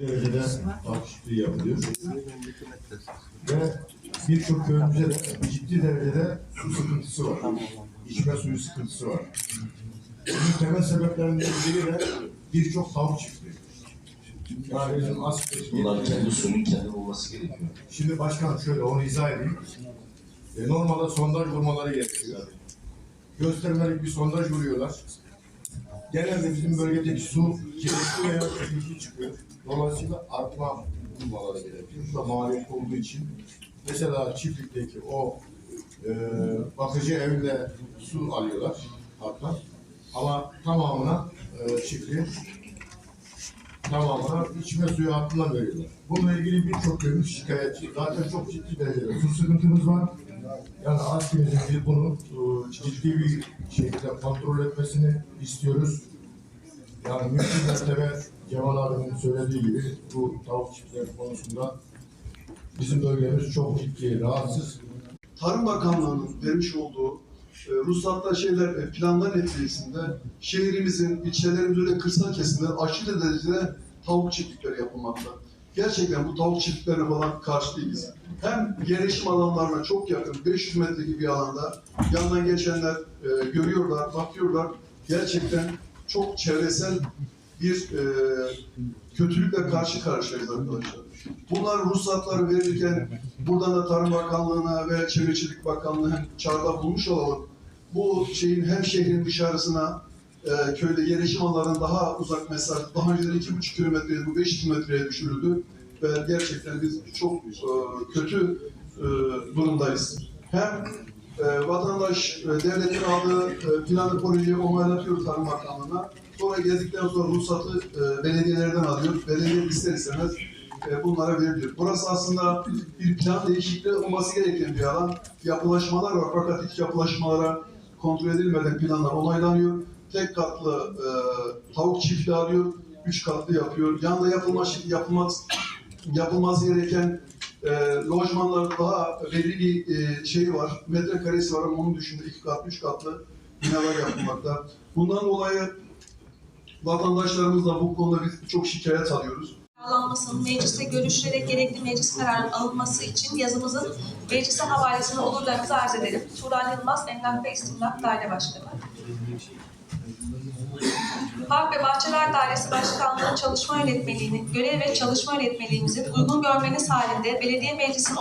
derecede takipçiliği yapılıyor. Ve birçok köyümüzde de ciddi derecede su sıkıntısı var. İçme suyu sıkıntısı var. Bunun temel sebeplerinden biri de birçok tavuk çiftliği. Yani bizim az Bunların kendi suyunun kendi bulması gerekiyor. Şimdi başkan şöyle onu izah edeyim. E, normalde sondaj vurmaları gerekiyor. Göstermelik bir sondaj vuruyorlar. Genelde bizim bölgedeki su kirletli veya kirli çıkıyor. Dolayısıyla artma bulmaları gerekiyor. Bu da maliyet olduğu için. Mesela çiftlikteki o e, bakıcı evle su alıyorlar hatta. Ama tamamına e, çiftliğin tamamına içme suyu hattından veriyorlar. Bununla ilgili birçok köyümüz şikayetçi. Zaten çok ciddi derecede su sıkıntımız var. Yani ASKİ'mizin bunu e, ciddi bir şekilde kontrol etmesini istiyoruz. Yani mümkün mertebe Cemal abinin söylediği gibi bu tavuk çiftleri konusunda bizim bölgemiz çok ciddi rahatsız. Tarım Bakanlığı'nın vermiş olduğu e, ruhsatlar şeyler e, planlar neticesinde şehrimizin, ilçelerimizin ve kırsal kesimde aşırı derecede tavuk çiftlikleri yapılmakta. Gerçekten bu tavuk çiftliklerine falan karşı değiliz. Hem yerleşim alanlarına çok yakın, 500 metre gibi bir alanda yandan geçenler e, görüyorlar, bakıyorlar. Gerçekten çok çevresel bir e, kötülükle karşı karşıyayız arkadaşlar. Bunlar ruhsatları verirken buradan da Tarım Bakanlığı'na ve Çevrecilik Bakanlığı'na hem çağrıda bulmuş olalım. Bu şeyin hem şehrin dışarısına e, köyde yerleşim alanlarının daha uzak mesafe, daha önceden iki buçuk kilometreydi, bu beş kilometreye düşürüldü. Ve gerçekten biz çok e, kötü e, durumdayız. Hem e, vatandaş e, devletin aldığı e, planlı projeyi onaylatıyor Tarım Bakanlığı'na. Sonra geldikten sonra ruhsatı e, belediyelerden alıyor. Belediye ister istemez e, bunlara veriliyor. Burası aslında bir plan değişikliği olması gereken bir alan. Yapılaşmalar var fakat hiç yapılaşmalara kontrol edilmeden planlar onaylanıyor. Tek katlı e, tavuk çiftliği alıyor, üç katlı yapıyor. Yanında yapılmaz, yapılmaz, yapılması gereken e, lojmanlarda daha belli bir e, şeyi var, metrekaresi var ama onun dışında iki katlı, üç katlı binalar yapılmakta. Bundan dolayı vatandaşlarımızla bu konuda biz çok şikayet alıyoruz. Sağlanmasının mecliste görüşülerek gerekli meclis kararının alınması için yazımızın meclise havalesine olurlarınızı arz edelim. Turan Yılmaz, Emlak ve İstimlak Daire Başkanı. Park ve Bahçeler Dairesi Başkanlığı çalışma yönetmeliğinin, görev ve çalışma yönetmeliğimizin uygun görmeniz halinde belediye meclisinin